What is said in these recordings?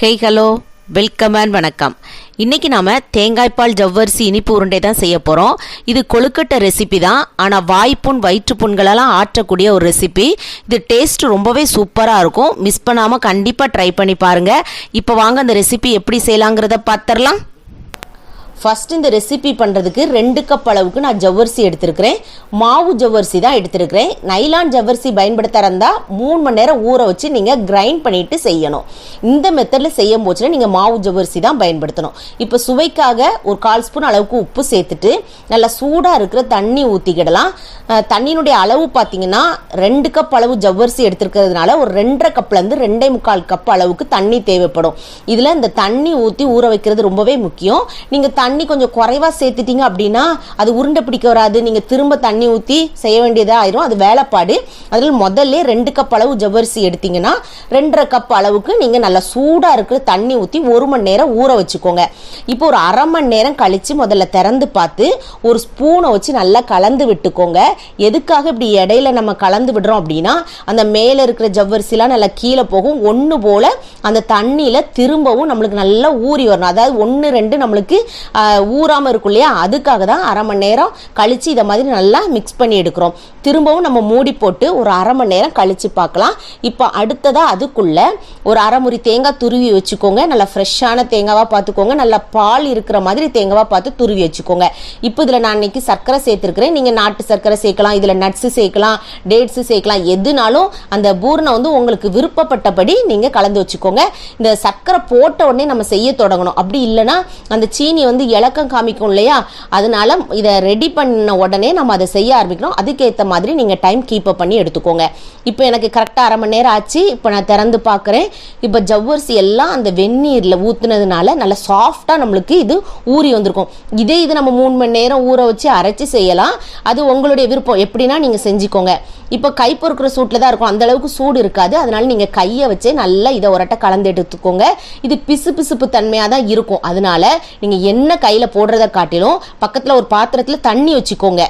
Hey hello welcome and வணக்கம். இன்றைக்கி நாம் தேங்காய்பால் ஜவ்வரிசி இனிப்பு உருண்டை தான் செய்ய போகிறோம் இது கொழுக்கட்டை ரெசிபி தான். ஆனால் வாய்ப்புண் வயிற்றுப்புண்களெல்லாம் ஆற்றக்கூடிய ஒரு ரெசிபி இது டேஸ்ட் ரொம்பவே சூப்பராக இருக்கும். மிஸ் பண்ணாமல் கண்டிப்பாக ட்ரை பண்ணி பாருங்கள் இப்போ வாங்க அந்த ரெசிபி எப்படி செய்யலாங்கிறத பார்த்துடலாம் ஃபஸ்ட் இந்த ரெசிபி பண்ணுறதுக்கு ரெண்டு கப் அளவுக்கு நான் ஜவ்வரிசி எடுத்திருக்கிறேன். மாவு ஜவ்வரிசி தான் எடுத்திருக்கிறேன். நைலான் ஜவ்வரிசி பயன்படுத்த இருந்தால் மூணு மணி நேரம் ஊற வச்சு நீங்கள் கிரைண்ட் பண்ணிட்டு செய்யணும். இந்த மெத்தடில் செய்யும் போச்சுன்னா நீங்கள் மாவு ஜவ்வரிசி தான் பயன்படுத்தணும். இப்போ சுவைக்காக ஒரு கால் ஸ்பூன் அளவுக்கு உப்பு சேர்த்துட்டு நல்லா சூடாக இருக்கிற தண்ணி ஊற்றிக்கிடலாம் தண்ணியினுடைய அளவு பார்த்தீங்கன்னா ரெண்டு கப் அளவு ஜவ்வரிசி எடுத்துருக்கிறதுனால ஒரு ரெண்டரை கப்லேருந்து ரெண்டே முக்கால் கப் அளவுக்கு தண்ணி தேவைப்படும். இதில் இந்த தண்ணி ஊற்றி ஊற வைக்கிறது ரொம்பவே முக்கியம். நீங்கள் தண்ணி கொஞ்சம் குறைவாக சேர்த்துட்டீங்க அப்படின்னா அது உருண்டை பிடிக்க வராது. நீங்கள் திரும்ப தண்ணி ஊற்றி செய்ய வேண்டியதாக ஆயிரும் அது வேலைப்பாடு. அதில் முதல்ல ரெண்டு கப் அளவு ஜவ்வரிசி எடுத்தீங்கன்னா ரெண்டரை கப் அளவுக்கு நீங்கள் நல்லா சூடாக இருக்கிற தண்ணி ஊற்றி ஒரு மணி நேரம் ஊற வச்சுக்கோங்க. இப்போ ஒரு அரை மணி நேரம் கழித்து முதல்ல திறந்து பார்த்து ஒரு ஸ்பூனை வச்சு நல்லா கலந்து விட்டுக்கோங்க. எதுக்காக இப்படி இடையில நம்ம கலந்து விடுறோம் அப்படின்னா அந்த மேலே இருக்கிற ஜவ்வரிசிலாம் நல்லா கீழே போகும். ஒன்று போல் அந்த தண்ணியில் திரும்பவும் நம்மளுக்கு நல்லா ஊறி வரணும். அதாவது ஒன்று ரெண்டு நம்மளுக்கு ஊறாமல் இருக்கும் இல்லையா? அதுக்காக தான் அரை மணி நேரம் கழிச்சு இதை மாதிரி நல்லா மிக்ஸ் பண்ணி எடுக்கிறோம். திரும்பவும் நம்ம மூடி போட்டு ஒரு அரை மணி நேரம் கழித்து பார்க்கலாம். இப்போ அடுத்ததாக அதுக்குள்ளே ஒரு அரை முறி தேங்காய் துருவி வச்சுக்கோங்க. நல்லா ஃப்ரெஷ்ஷான தேங்காவாக பார்த்துக்கோங்க. நல்லா பால் இருக்கிற மாதிரி தேங்காவாக பார்த்து துருவி வச்சுக்கோங்க. இப்போ இதில் நான் இன்னைக்கு சர்க்கரை சேர்த்துருக்கிறேன். நீங்கள் நாட்டு சர்க்கரை சேர்க்கலாம் இதில் நட்ஸு சேர்க்கலாம் டேட்ஸு சேர்க்கலாம் எதுனாலும் அந்த பூர்ணை வந்து உங்களுக்கு விருப்பப்பட்டபடி நீங்கள் கலந்து வச்சுக்கோங்க. இந்த சர்க்கரை போட்ட உடனே நம்ம செய்ய தொடங்கணும். அப்படி இல்லைன்னா அந்த சீனி வந்து இலக்கம் காமிக்கும் இல்லையா? அதனால இதை ரெடி பண்ண உடனே நம்ம அதை செய்ய ஆரம்பிக்கணும். அதுக்கேற்ற மாதிரி நீங்கள் டைம் கீப் அப் பண்ணி எடுத்துக்கோங்க. இப்போ எனக்கு கரெக்டாக அரை மணி நேரம் ஆச்சு. இப்போ நான் திறந்து பார்க்குறேன். இப்போ ஜவ்வரிசி எல்லாம் அந்த வெந்நீரில் ஊற்றுனதுனால நல்லா சாஃப்டாக நம்மளுக்கு இது ஊறி வந்திருக்கும். இதே இது நம்ம மூணு மணி நேரம் ஊற வச்சு அரைச்சி செய்யலாம். அது உங்களுடைய விருப்பம். எப்படின்னா நீங்கள் செஞ்சுக்கோங்க. இப்போ கை பொறுக்கிற சூட்டில் தான் இருக்கும். அந்த அளவுக்கு சூடு இருக்காது. அதனால நீங்கள் கையை வச்சே நல்லா இதை ஒரட்ட கலந்து எடுத்துக்கோங்க. இது பிசு பிசுப்பு தன்மையாக தான் இருக்கும். அதனால நீங்கள் என்ன கையில் போடுறத காட்டிலும் பக்கத்தில் ஒரு பாத்திரத்தில் தண்ணி வச்சுக்கோங்க.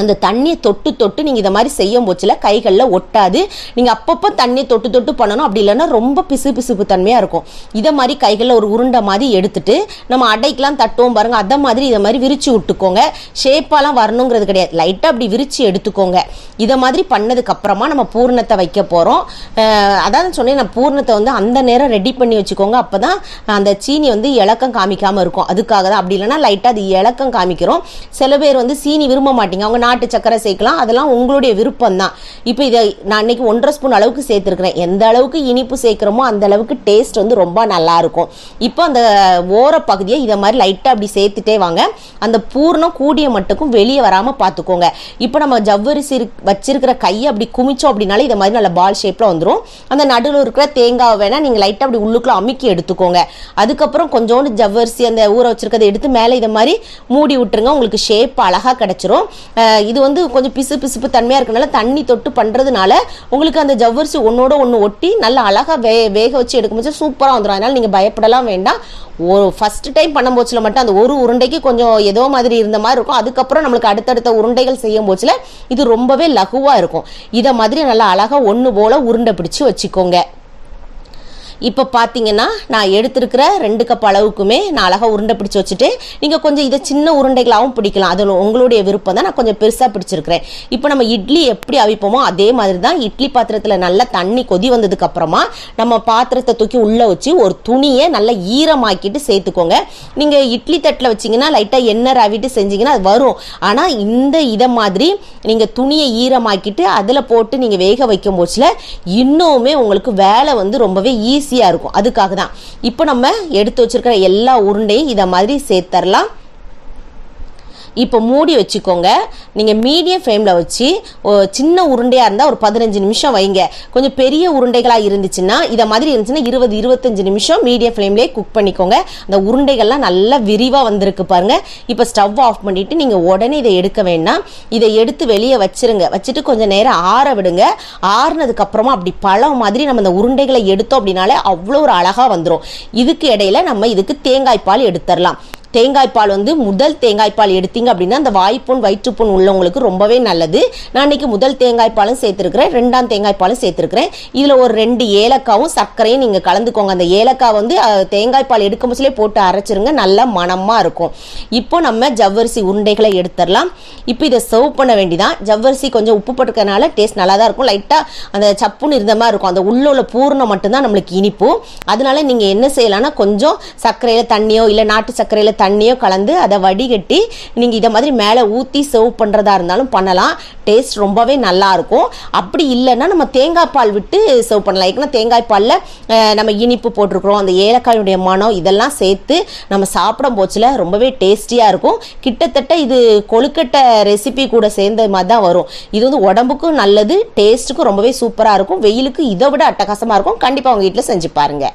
அந்த தண்ணியை தொட்டு தொட்டு நீங்கள் இதை மாதிரி செய்யும் போச்சில் கைகளில் ஒட்டாது. நீங்கள் அப்பப்போ தண்ணியை தொட்டு தொட்டு பண்ணணும். அப்படி இல்லைன்னா ரொம்ப பிசு பிசுப்பு தன்மையாக இருக்கும். இதை மாதிரி கைகளில் ஒரு உருண்டை மாதிரி எடுத்துட்டு நம்ம அடைக்கெலாம் தட்டுவோம் பாருங்கள் அதை மாதிரி இதை மாதிரி விரித்து விட்டுக்கோங்க. ஷேப்பாலாம் வரணுங்கிறது கிடையாது. லைட்டாக அப்படி விரித்து எடுத்துக்கோங்க. இதை மாதிரி பண்ணதுக்கப்புறமா நம்ம பூர்ணத்தை வைக்க போகிறோம் அதான் சொன்னேன் நான் பூர்ணத்தை வந்து அந்த நேரம் ரெடி பண்ணி வச்சுக்கோங்க. அப்போ தான் அந்த சீனி வந்து இலக்கம் காமிக்காமல் இருக்கும். அதுக்காக தான் அப்படி இல்லைன்னா லைட்டாக அது இலக்கம் காமிக்கிறோம். சில பேர் வந்து சீனி விரும்ப மாட்டீங்க. அவங்க நாட்டு சக்கரை சேர்க்கலாம். அதெல்லாம் உங்களுடைய விருப்பம் தான் இப்போ இதை நான் இன்னைக்கு ஒன்றரை ஸ்பூன் அளவுக்கு சேர்த்துருக்குறேன். எந்த அளவுக்கு இனிப்பு சேர்க்குறோமோ அந்த அளவுக்கு டேஸ்ட் வந்து ரொம்ப நல்லா இருக்கும். இப்போ அந்த ஓர பகுதியை இதை மாதிரி லைட்டாக அப்படி சேர்த்துட்டே வாங்க. அந்த பூர்ணம் கூடிய மட்டுக்கும் வெளியே வராமல் பார்த்துக்கோங்க. இப்போ நம்ம ஜவ்வரிசி வச்சிருக்கிற கையை அப்படி குமிச்சோம் அப்படின்னாலே இதை மாதிரி நல்ல பால் ஷேப்பில் வந்துடும் அந்த நடுவில் இருக்கிற தேங்காவை வேணால் நீங்கள் லைட்டாக அப்படி உள்ளுக்குள்ள அமுக்கி எடுத்துக்கோங்க. அதுக்கப்புறம் கொஞ்சோண்டு ஜவ்வரிசி அந்த ஊற வச்சிருக்கதை எடுத்து மேலே இதை மாதிரி மூடி விட்டுருங்க. உங்களுக்கு ஷேப் அழகாக கிடச்சிரும். இது வந்து கொஞ்சம் பிசு பிசுப்பு தன்மையாக இருக்கனால தண்ணி தொட்டு பண்ணுறதுனால உங்களுக்கு அந்த ஜவ்வரிசி ஒன்றோட ஒன்று ஒட்டி நல்லா அழகாக வே வேக வச்சு எடுக்கும்போது சூப்பராக வந்துடும் அதனால் நீங்கள் பயப்படலாம் வேண்டாம். ஒரு ஃபர்ஸ்ட் டைம் பண்ணும் போச்சில் மட்டும் அந்த ஒரு உருண்டைக்கு கொஞ்சம் ஏதோ மாதிரி இருந்த மாதிரி இருக்கும். அதுக்கப்புறம் நம்மளுக்கு அடுத்தடுத்த உருண்டைகள் செய்யும் போச்சில் இது ரொம்பவே லகுவாக இருக்கும். இதை மாதிரி நல்லா அழகாக ஒன்று போல் உருண்டை பிடிச்சி வச்சுக்கோங்க. இப்போ பார்த்தீங்கன்னா நான் எடுத்திருக்கிற ரெண்டு கப் அளவுக்குமே நான் அழகாக உருண்டை பிடிச்சி வச்சுட்டு நீங்கள் கொஞ்சம் இதை சின்ன உருண்டைகளாகவும் பிடிக்கலாம். அது உங்களுடைய விருப்பம் தான். நான் கொஞ்சம் பெருசாக பிடிச்சிருக்கிறேன். இப்போ நம்ம இட்லி எப்படி அவிப்போமோ அதே மாதிரி தான் இட்லி பாத்திரத்தில் நல்லா தண்ணி கொதி வந்ததுக்கு அப்புறமா நம்ம பாத்திரத்தை தூக்கி உள்ளே வச்சு ஒரு துணியை நல்லா ஈரமாக்கிட்டு சேர்த்துக்கோங்க. நீங்கள் இட்லி தட்டில் வச்சிங்கன்னா லைட்டாக எண்ணெய் ரவிட்டு செஞ்சீங்கன்னா அது வரும். ஆனால் இந்த இதை மாதிரி நீங்கள் துணியை ஈரமாக்கிட்டு அதில் போட்டு நீங்கள் வேக வைக்கும் போச்சில் இன்னுமே உங்களுக்கு வேலை வந்து ரொம்பவே ஈஸி ஈஸியாக இருக்கும். அதுக்காக தான் இப்போ நம்ம எடுத்து வச்சிருக்கிற எல்லா உருண்டையும் இதை மாதிரி சேர்த்தரலாம். இப்போ மூடி வச்சுக்கோங்க. நீங்கள் மீடியம் ஃப்ளேமில் வச்சு ஓ, சின்ன உருண்டையாக இருந்தால் ஒரு பதினஞ்சு நிமிஷம் வைங்க. கொஞ்சம் பெரிய உருண்டைகளாக இருந்துச்சுன்னா இதை மாதிரி இருந்துச்சுன்னா இருபது இருபத்தஞ்சு நிமிஷம் மீடியம் ஃப்ளேம்லேயே குக் பண்ணிக்கோங்க. அந்த உருண்டைகள்லாம் நல்லா விரிவாக வந்திருக்கு பாருங்க. இப்போ ஸ்டவ் ஆஃப் பண்ணிவிட்டு நீங்கள் உடனே இதை எடுக்க வேண்டாம். இதை எடுத்து வெளியே வச்சிருங்க. வச்சுட்டு கொஞ்சம் நேரம் ஆற விடுங்க. ஆறுனதுக்கப்புறமா அப்படி பழம் மாதிரி நம்ம இந்த உருண்டைகளை எடுத்தோம் அப்படின்னாலே அவ்வளோ ஒரு அழகாக வந்துடும் இதுக்கு இடையில நம்ம இதுக்கு தேங்காய் பால் எடுத்துடலாம் தேங்காய் பால் வந்து முதல் தேங்காய் பால் எடுத்தீங்க அப்படின்னா அந்த வாய்ப்புண் வயிற்றுப்புண் உள்ளவங்களுக்கு ரொம்பவே நல்லது. நான் இன்னைக்கு முதல் தேங்காய் பாலும் சேர்த்துருக்கிறேன் ரெண்டாம் தேங்காய்ப்பாலும் சேர்த்துருக்கிறேன். இதில் ஒரு ரெண்டு ஏலக்காவும் சர்க்கரையும் நீங்கள் கலந்துக்கோங்க. அந்த ஏலக்காய் வந்து தேங்காய்ப்பால் தேங்காய் பால் எடுக்கும் போதுலே போட்டு அரைச்சிருங்க நல்லா மணமாக இருக்கும். இப்போ நம்ம ஜவ்வரிசி உருண்டைகளை எடுத்துடலாம். இப்போ இதை சர்வ் பண்ண வேண்டிதான். ஜவ்வரிசி கொஞ்சம் உப்பு போட்டுக்கறனால டேஸ்ட் நல்லா தான் இருக்கும் லைட்டாக அந்த சப்புன்னு இருந்த மாதிரி இருக்கும். அந்த உள்ள உள்ள பூர்ணம் மட்டும்தான் நம்மளுக்கு இனிப்பு. அதனால நீங்கள் என்ன செய்யலாம்னா கொஞ்சம் சர்க்கரையில் தண்ணியோ இல்லை நாட்டு சர்க்கரையில் தண்ணியோ கலந்து அதை வடிகட்டி நீங்கள் இதை மாதிரி மேலே ஊற்றி சர்வ் பண்ணுறதா இருந்தாலும் பண்ணலாம். டேஸ்ட் ரொம்பவே நல்லா இருக்கும். அப்படி இல்லைன்னா நம்ம தேங்காய் பால் விட்டு சர்வ் பண்ணலாம். ஏன்னா தேங்காய் பாலில் நம்ம இனிப்பு போட்டிருக்கிறோம். அந்த ஏலக்காயுடைய மனம் இதெல்லாம் சேர்த்து நம்ம சாப்பிடும் போச்சில் ரொம்பவே டேஸ்டியாக இருக்கும். கிட்டத்தட்ட இது கொழுக்கட்டை ரெசிபி கூட சேர்ந்த மாதிரி தான் வரும். இது வந்து உடம்புக்கும் நல்லது டேஸ்ட்டுக்கும் ரொம்பவே சூப்பராக இருக்கும். வெயிலுக்கு இதை விட அட்டகாசமாக இருக்கும். கண்டிப்பாக உங்கள் வீட்டில் செஞ்சு பாருங்கள்